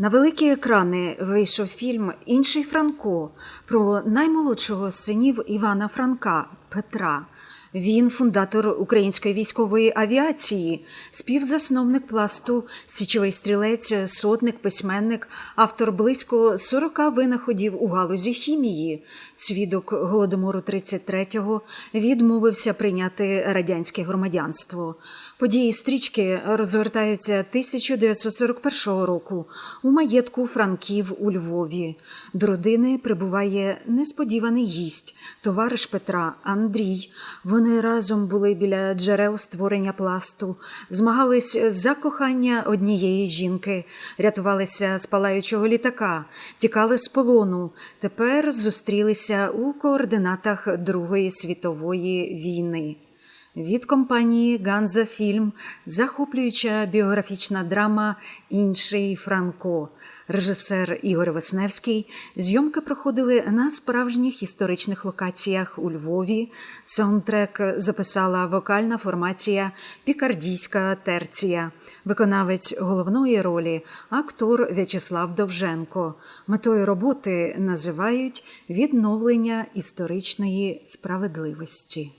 На великі екрани вийшов фільм Інший Франко про наймолодшого синів Івана Франка Петра. Він фундатор української військової авіації, співзасновник пласту, січовий стрілець, сотник, письменник, автор близько 40 винаходів у галузі хімії. Свідок голодомору 33-го відмовився прийняти радянське громадянство. Події стрічки розгортаються 1941 року у маєтку Франків у Львові. До родини прибуває несподіваний гість, товариш Петра Андрій. Вони разом були біля джерел створення пласту, змагались за кохання однієї жінки, рятувалися з палаючого літака, тікали з полону. Тепер зустрілися у координатах Другої світової війни. Від компанії Ганза Фільм захоплююча біографічна драма Інший Франко. Режисер Ігор Весневський. Зйомки проходили на справжніх історичних локаціях у Львові. Саундтрек записала вокальна формація Пікардійська терція. Виконавець головної ролі актор В'ячеслав Довженко. Метою роботи називають відновлення історичної справедливості.